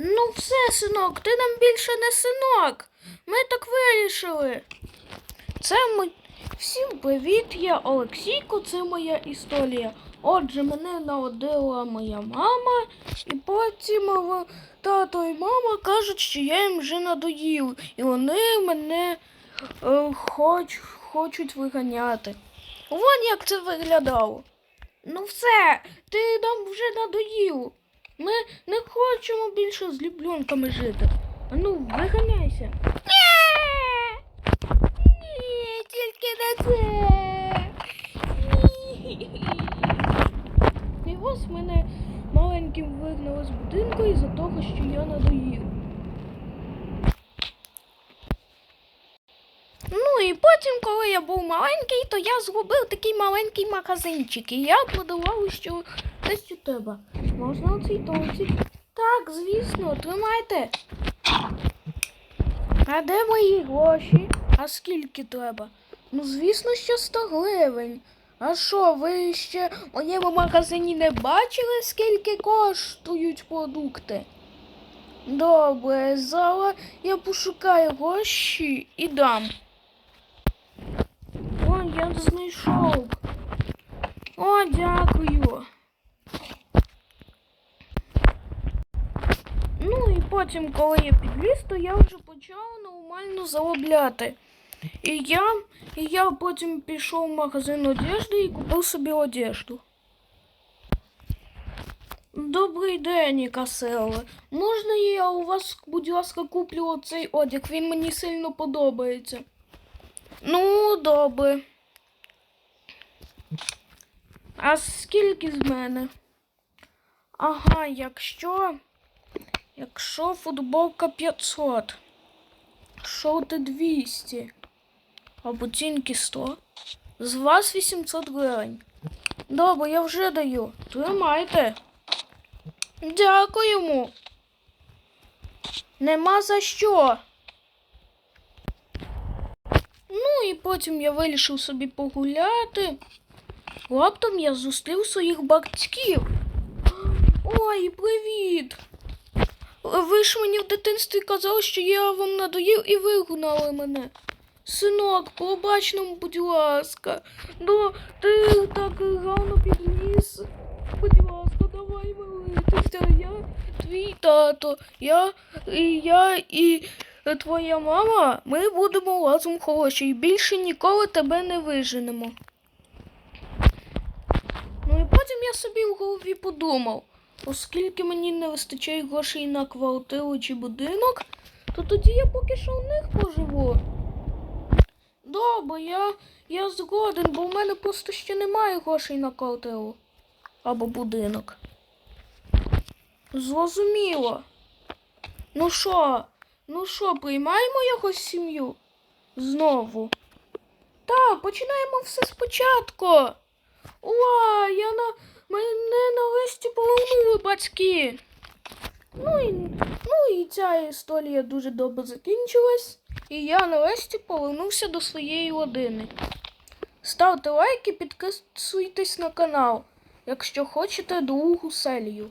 Ну все, синок, ти нам більше не синок. Ми так вирішили. Це ми... Всім привіт, я Олексійко, це моя історія. Отже, мене народила моя мама, і потім тато і мама кажуть, що я їм вже надоїв, і вони мене е, хоч, хочуть виганяти. Вон як це виглядало. Ну все, ти нам вже надоїв. Ми не хочемо більше з ліблюнками жити. А ну, виганяйся. Ні! Ні, тільки не це. Ні. І ось мене маленьким вигнали з будинку із-за того, що я надоїв. Ну і потім, коли я був маленький, то я зробив такий маленький магазинчик. І я продавав що десь у тебе. Можна оцей тортик? Так, звісно, тримайте. А де мої гроші? А скільки треба? Ну, звісно, що 100 гривень. А що, ви ще в моєму магазині не бачили, скільки коштують продукти? Добре, зараз я пошукаю гроші і дам. О, я знайшов. О, дякую. Ну і потім, коли я підліз, то я вже почав нормально заробляти. І я, і я потім пішов в магазин одежди і купив собі одежду. Добрий день, Каселе. Можна я у вас, будь ласка, куплю оцей одяг? Він мені сильно подобається. Ну, добре. А скільки з мене? Ага, якщо. Якщо футболка 500, шорти 200, а ботинки 100, з вас 800 гривень. Добре, я вже даю. Тримайте. Дякуємо. Нема за що. Ну і потім я вирішив собі погуляти. Раптом я зустрів своїх батьків. Ой, привіт! Ви ж мені в дитинстві казали, що я вам надоїв і вигнали мене. Синок, пробач нам, будь ласка. Ну, ти так рано підліз. Будь ласка, давай милитися. Я твій тато. Я і я і твоя мама. Ми будемо разом хороші і більше ніколи тебе не виженемо. Потім я собі в голові подумав. Оскільки мені не вистачає грошей на квартиру чи будинок, то тоді я поки що в них поживу. Добре, я, я згоден, бо в мене просто ще немає грошей на квартиру або будинок. Зрозуміло. Ну що, ну що, приймаємо якось сім'ю? Знову. Так, починаємо все спочатку. Уа, я на мене нарешті повернули батьки. Ну і, ну і ця історія дуже добре закінчилась. І я нарешті повернувся до своєї родини. Ставте лайки, підписуйтесь на канал, якщо хочете другу серію.